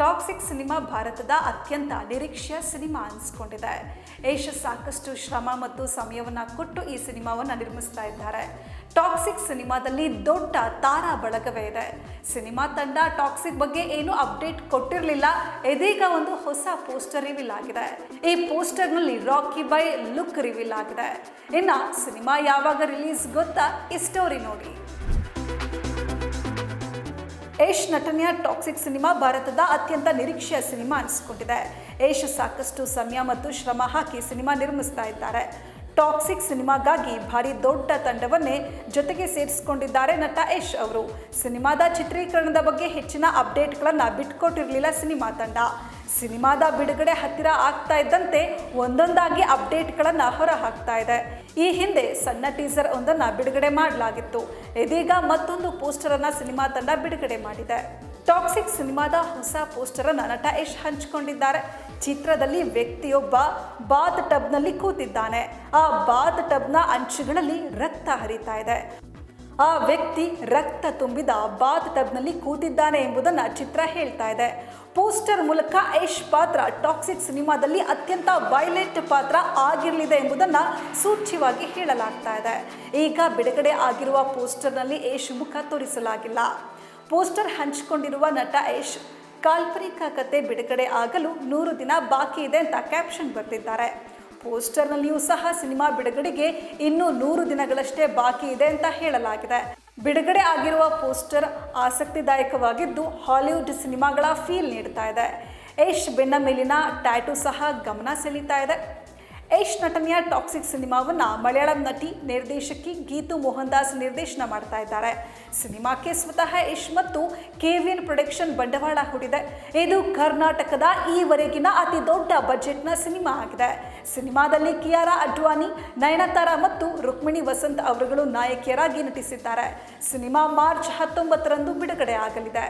Toxic cinema ಭಾರತದ ಅತ್ಯಂತ ನಿರೀಕ್ಷೆಯ ಸಿನಿಮಾ ಅನಿಸ್ಕೊಂಡಿದೆ. ಯಶ್ ಸಾಕಷ್ಟು ಶ್ರಮ ಮತ್ತು ಸಮಯವನ್ನು ಕೊಟ್ಟು ಈ ಸಿನಿಮಾವನ್ನು ನಿರ್ಮಿಸ್ತಾ ಇದ್ದಾರೆ. ಟಾಕ್ಸಿಕ್ ಸಿನಿಮಾದಲ್ಲಿ ದೊಡ್ಡ ತಾರಾ ಬಳಗವೇ ಇದೆ. ಸಿನಿಮಾ ತಂಡ ಟಾಕ್ಸಿಕ್ ಬಗ್ಗೆ ಏನು ಅಪ್ಡೇಟ್ ಕೊಟ್ಟಿರಲಿಲ್ಲ. ಇದೀಗ ಒಂದು ಹೊಸ ಪೋಸ್ಟರ್ ರಿವೀಲ್ ಆಗಿದೆ. ಈ ಪೋಸ್ಟರ್ನಲ್ಲಿ ರಾಕಿ ಬೈ ಲುಕ್ ರಿವೀಲ್ ಆಗಿದೆ. ಇನ್ನು ಸಿನಿಮಾ ಯಾವಾಗ ರಿಲೀಸ್ ಗೊತ್ತಾ ಈ ಸ್ಟೋರಿ ನೋಡಿ. ಯಶ್ ನಟನೆಯ ಟಾಕ್ಸಿಕ್ ಸಿನಿಮಾ ಭಾರತದ ಅತ್ಯಂತ ನಿರೀಕ್ಷೆಯ ಸಿನಿಮಾ ಅನಿಸ್ಕೊಂಡಿದೆ. ಯಶ್ ಸಾಕಷ್ಟು ಸಮಯ ಮತ್ತು ಶ್ರಮ ಹಾಕಿ ಸಿನಿಮಾ ನಿರ್ಮಿಸ್ತಾ ಇದ್ದಾರೆ. ಟಾಕ್ಸಿಕ್ ಸಿನಿಮಾಗಾಗಿ ಭಾರಿ ದೊಡ್ಡ ತಂಡವನ್ನೇ ಜೊತೆಗೆ ಸೇರಿಸಿಕೊಂಡಿದ್ದಾರೆ ನಟ ಯಶ್ ಅವರು. ಸಿನಿಮಾದ ಚಿತ್ರೀಕರಣದ ಬಗ್ಗೆ ಹೆಚ್ಚಿನ ಅಪ್ಡೇಟ್ಗಳನ್ನು ಬಿಟ್ಕೊಟ್ಟಿರಲಿಲ್ಲ ಸಿನಿಮಾ ತಂಡ. ಸಿನಿಮಾದ ಬಿಡುಗಡೆ ಹತ್ತಿರ ಆಗ್ತಾ ಇದ್ದಂತೆ ಒಂದೊಂದಾಗಿ ಅಪ್ಡೇಟ್ಗಳನ್ನು ಹೊರ ಹಾಕ್ತಾ ಇದೆ. ಈ ಹಿಂದೆ ಸಣ್ಣ ಟೀಸರ್ ಒಂದನ್ನು ಬಿಡುಗಡೆ ಮಾಡಲಾಗಿತ್ತು. ಇದೀಗ ಮತ್ತೊಂದು ಪೋಸ್ಟರ್ ಅನ್ನ ಸಿನಿಮಾ ತಂಡ ಬಿಡುಗಡೆ ಮಾಡಿದೆ. ಟಾಕ್ಸಿಕ್ ಸಿನಿಮಾದ ಹೊಸ ಪೋಸ್ಟರ್ ಅನ್ನ ನಟ ಯಶ್ ಹಂಚಿಕೊಂಡಿದ್ದಾರೆ. ಚಿತ್ರದಲ್ಲಿ ವ್ಯಕ್ತಿಯೊಬ್ಬ ಬಾತ್ ಟಬ್ನಲ್ಲಿ ಕೂತಿದ್ದಾನೆ. ಆ ಬಾತ್ ಟಬ್ನ ಅಂಚುಗಳಲ್ಲಿ ರಕ್ತ ಹರಿತಾ ಇದೆ. ಆ ವ್ಯಕ್ತಿ ರಕ್ತ ತುಂಬಿದ ಬಾತ್ ಟಬ್ನಲ್ಲಿ ಕೂತಿದ್ದಾನೆ ಎಂಬುದನ್ನು ಚಿತ್ರ ಹೇಳ್ತಾ ಇದೆ. ಪೋಸ್ಟರ್ ಮೂಲಕ ಐಶ್ ಪಾತ್ರ ಟಾಕ್ಸಿಕ್ ಸಿನಿಮಾದಲ್ಲಿ ಅತ್ಯಂತ ವೈಲೆಂಟ್ ಪಾತ್ರ ಆಗಿರಲಿದೆ ಎಂಬುದನ್ನು ಸೂಚ್ಯವಾಗಿ ಹೇಳಲಾಗ್ತಾ ಇದೆ. ಈಗ ಬಿಡುಗಡೆ ಆಗಿರುವ ಪೋಸ್ಟರ್ನಲ್ಲಿ ಯಶ್ ಮುಖ ತೋರಿಸಲಾಗಿಲ್ಲ. ಪೋಸ್ಟರ್ ಹಂಚಿಕೊಂಡಿರುವ ನಟ ಯಶ್, ಕಾಲ್ಪನಿಕ ಕತೆ ಬಿಡುಗಡೆ ಆಗಲು ನೂರು ದಿನ ಬಾಕಿ ಇದೆ ಅಂತ ಕ್ಯಾಪ್ಷನ್ ಬರೆದಿದ್ದಾರೆ. ಪೋಸ್ಟರ್ನಲ್ಲಿಯೂ ಸಹ ಸಿನಿಮಾ ಬಿಡುಗಡೆಗೆ ಇನ್ನೂ ನೂರು ದಿನಗಳಷ್ಟೇ ಬಾಕಿ ಇದೆ ಅಂತ ಹೇಳಲಾಗಿದೆ. ಬಿಡುಗಡೆ ಆಗಿರುವ ಪೋಸ್ಟರ್ ಆಸಕ್ತಿದಾಯಕವಾಗಿದ್ದು ಹಾಲಿವುಡ್ ಸಿನಿಮಾಗಳ ಫೀಲ್ ನೀಡ್ತಾ ಇದೆ. ಯಶ್ ಬೆನ್ನ ಮೇಲಿನ ಟ್ಯಾಟೂ ಸಹ ಗಮನ ಸೆಳೀತಾ ಇದೆ. ಯಶ್ ನಟನೆಯ ಟಾಕ್ಸಿಕ್ ಸಿನಿಮಾವನ್ನು ಮಲಯಾಳಂ ನಟಿ ನಿರ್ದೇಶಕಿ ಗೀತು ಮೋಹನ್ ದಾಸ್ ನಿರ್ದೇಶನ ಮಾಡ್ತಾ ಇದ್ದಾರೆ. ಸಿನಿಮಾಕ್ಕೆ ಸ್ವತಃ ಯಶ್ ಮತ್ತು ಕೆವಿಎನ್ ಪ್ರೊಡಕ್ಷನ್ ಬಂಡವಾಳ ಹೂಡಿದೆ. ಇದು ಕರ್ನಾಟಕದ ಈವರೆಗಿನ ಅತಿ ದೊಡ್ಡ ಬಜೆಟ್ನ ಸಿನಿಮಾ ಆಗಿದೆ. ಸಿನಿಮಾದಲ್ಲಿ ಕಿಯಾರಾ ಅಡ್ವಾನಿ ನಯನತಾರ ಮತ್ತು ರುಕ್ಮಿಣಿ ವಸಂತ್ ಅವರುಗಳು ನಾಯಕಿಯರಾಗಿ ನಟಿಸಿದ್ದಾರೆ. ಸಿನಿಮಾ ಮಾರ್ಚ್ ಹತ್ತೊಂಬತ್ತರಂದು ಬಿಡುಗಡೆ ಆಗಲಿದೆ.